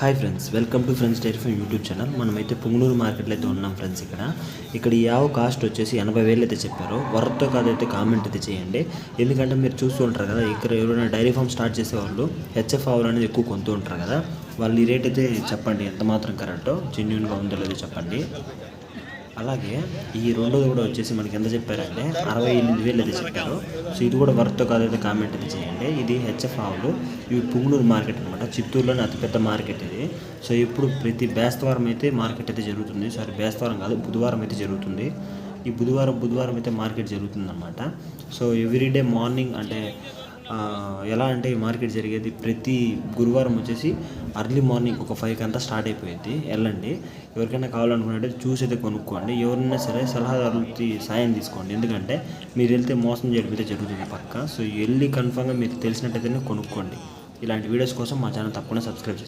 Hi friends welcome to friends dairy farm YouTube channel. మనమైతే పుంగనూరు మార్కెట్లో అయితే ఉన్నాం ఫ్రెండ్స్ ఇక్కడ. ఇక్కడ ఈ కాస్ట్ వచ్చేసి ఎనభై వేలు అయితే చెప్పారు. వరతో కాదైతే కామెంట్ అయితే చేయండి. ఎందుకంటే మీరు చూస్తూ ఉంటారు కదా ఇక్కడ ఎవరైనా డైరీ ఫామ్ స్టార్ట్ చేసేవాళ్ళు హెచ్ఎఫ్ ఆవులు అనేది ఎక్కువ కొంటూ ఉంటారు కదా. వాళ్ళు ఈ రేట్ అయితే చెప్పండి ఎంత మాత్రం కరెక్టో జెన్యున్గా ఉందో లేదో చెప్పండి. అలాగే ఈ రెండోది కూడా వచ్చేసి మనకి ఎంత చెప్పారంటే అరవై ఎనిమిది వేలు అయితే చెప్పారు. సో ఇది కూడా వర్త్ కాదైతే కామెంట్ అయితే చేయండి. ఇది హెచ్ఎఫ్ ఆవులు. ఇవి పుంగనూరు మార్కెట్ అనమాట చిత్తూరులోనే అతిపెద్ద మార్కెట్ ఇది. సో ఇప్పుడు ప్రతి బేస్తవారం అయితే మార్కెట్ అయితే జరుగుతుంది. సారీ బేస్తవారం కాదు బుధవారం అయితే జరుగుతుంది. ఈ బుధవారం బుధవారం అయితే మార్కెట్ జరుగుతుందన్నమాట. సో ఎవ్రీడే మార్నింగ్ అంటే ఎలా అంటే ఈ మార్కెట్ జరిగేది ప్రతి గురువారం వచ్చేసి అర్లీ మార్నింగ్ ఒక ఫైవ్కి అంతా స్టార్ట్ అయిపోయింది. వెళ్ళండి. ఎవరికైనా కావాలనుకున్నట్టే చూసి అయితే కొనుక్కోండి. ఎవరైనా సరే సలహాదారులకి సాయం తీసుకోండి. ఎందుకంటే మీరు వెళ్తే మోసం చేయడం అయితే జరుగుతుంది పక్క. సో వెళ్ళి కన్ఫామ్గా మీరు తెలిసినట్టయితేనే కొనుక్కోండి. ఇలాంటి వీడియోస్ కోసం మా ఛానల్ తప్పకుండా సబ్స్క్రైబ్ చేసుకోండి